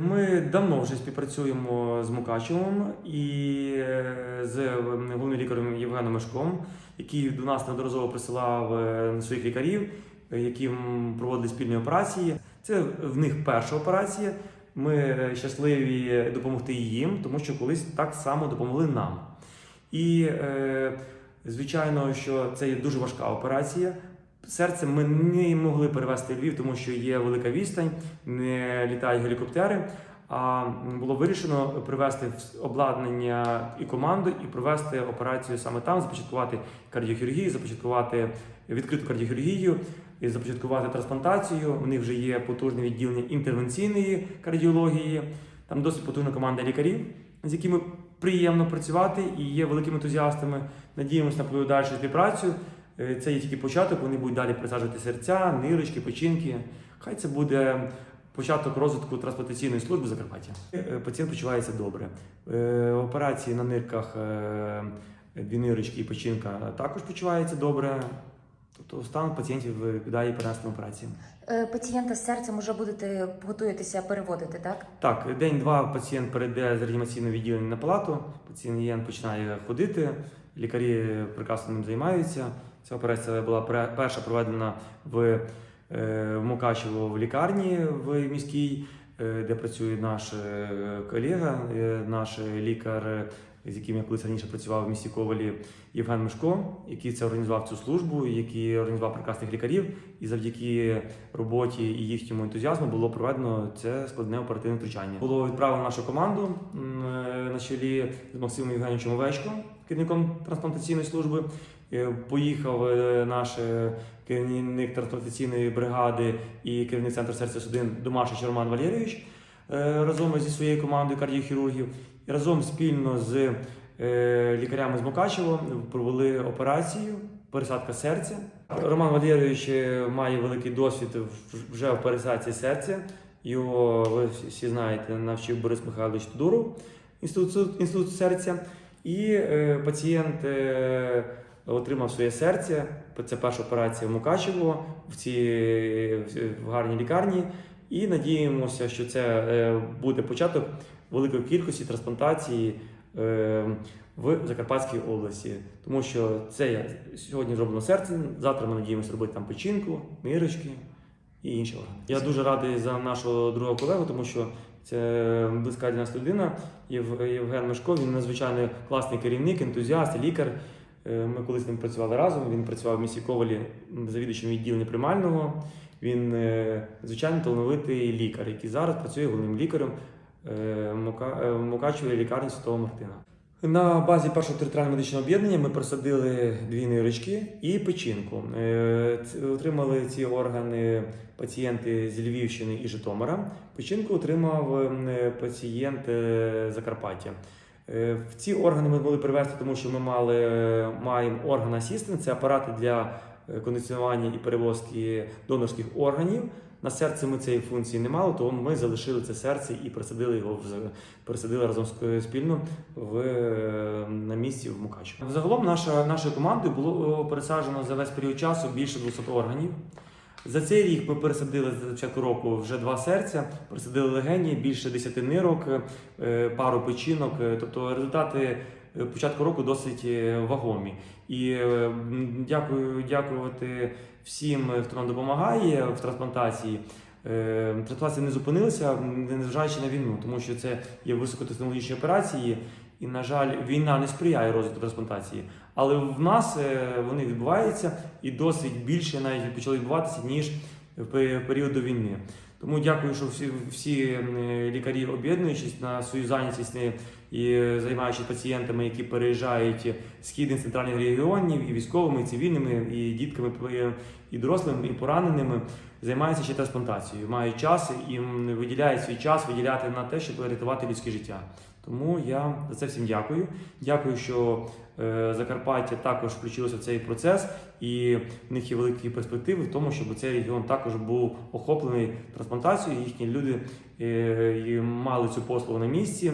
Ми давно вже співпрацюємо з Мукачевим і е, з головним лікарем Євгеном Мешком, який до нас неодноразово присилав е, своїх лікарів, е, яким проводили спільні операції. Це в них перша операція. Ми е, щасливі допомогти їм, тому що колись так само допомогли нам. І е, звичайно, що це є дуже важка операція. Серце ми не могли перевезти Львів, тому що є велика відстань, не літають гелікоптери. А було вирішено привезти в- обладнання і команду і провести операцію саме там, започаткувати кардіохірургію, започаткувати відкриту кардіохірургію, і започаткувати трансплантацію. У них вже є потужне відділення інтервенційної кардіології. Там досить потужна команда лікарів, з якими приємно працювати і є великими ентузіастами. Надіємося на подальшу співпрацю. Е, Це є тільки початок, вони будуть далі присаджувати серця, нирочки, печінки. Хай це буде початок розвитку трансплантаційної служби Закарпаття. Е, Пацієнт почувається добре. Е, Операції на нирках дві нирочки і печінка також почувається добре. Тобто стан пацієнтів відповідає перенесеним операціям. Е, Пацієнта з серцем вже будете готуєтеся переводити, так? Так, день-два пацієнт перейде з реанімаційного відділення на палату, пацієнт починає ходити, лікарі прекрасно ним займаються. Ця операція була перша проведена в, е, в Мукачево в лікарні в міській, е, де працює наш колега, наш лікар, з яким я колись раніше працював в місті Ковалі, Євген Мишко, який це організував цю службу, який організував прекрасних лікарів, і завдяки роботі і їхньому ентузіазму було проведено це складне оперативне втручання. Було відправлено нашу команду е, на чолі з Максимом Євгеновичем Овечко, керівником трансплантаційної служби. Е, Поїхав е, наш керівник трансплантаційної бригади і керівник центру серця судин Домашич Роман Валерійович разом зі своєю командою кардіохірургів. І разом спільно з е, лікарями з Мукачево провели операцію пересадка серця. Роман Валерійович е, має великий досвід вже в пересадці серця. Його ви всі знаєте, навчив Борис Михайлович Тодуров, інститут, інститут серця. І е, пацієнт е, отримав своє серце. Це перша операція в Мукачево в цій в гарній лікарні. І надіємося, що це е, буде початок великої кількості трансплантації е, в Закарпатській області. Тому що це є сьогодні зроблено серце, завтра ми надіємося робити там печінку, нирочки і інші органи. Я дуже радий за нашого другого колегу, тому що це близька для нас людина. Єв- Євген Мешко, він надзвичайно класний керівник, ентузіаст, лікар. Е, Ми колись з ним працювали разом. Він працював в місті Ковалі завідувачем відділення приймального. Він е, звичайно талановитий лікар, який зараз працює головним лікарем в Мукачевій лікарні Святого Мартина. На базі першого територіального медичного об'єднання ми просадили дві нирочки і печінку. Е, Отримали ці органи пацієнти з Львівщини і Житомира. Печінку отримав е, пацієнт е, Закарпаття. Е, В ці органи ми могли привезти, тому що ми мали, е, маємо орган асістент, це апарати для е, кондиціонування і перевозки донорських органів. На серці ми цієї функції не мали, тому ми залишили це серце і пересадили його в пересадили разом з спільно в е, на місці в Мукачево. Загалом наша нашою командою було пересаджено за весь період часу більше 200 органів. За цей рік ми пересадили з початку року вже два серця, пересадили легені, більше 10 нирок, е, пару печінок. Е, Тобто результати е, початку року досить е, вагомі. І е, дякую, дякувати всім, е, хто нам допомагає в трансплантації. Е, Трансплантація не зупинилася, незважаючи на війну, тому що це є високотехнологічні операції, і, на жаль, війна не сприяє розвитку трансплантації. Але в нас е, вони відбуваються і досить більше навіть почали відбуватися, ніж в пе- період до війни. Тому дякую, що всі, всі е, лікарі об'єднуючись на свою зайнятість нею і займаючись пацієнтами, які переїжджають східних центральних регіонів, і військовими, і цивільними, і дітками, е, і дорослими, і пораненими, займаються ще трансплантацією. Мають час і виділяють свій час виділяти на те, щоб рятувати людське життя. Тому я за це всім дякую. Дякую, що е, Закарпаття також включилося в цей процес, і в них є великі перспективи в тому, щоб цей регіон також був охоплений трансплантацією. Їхні люди е, мали цю послугу на місці.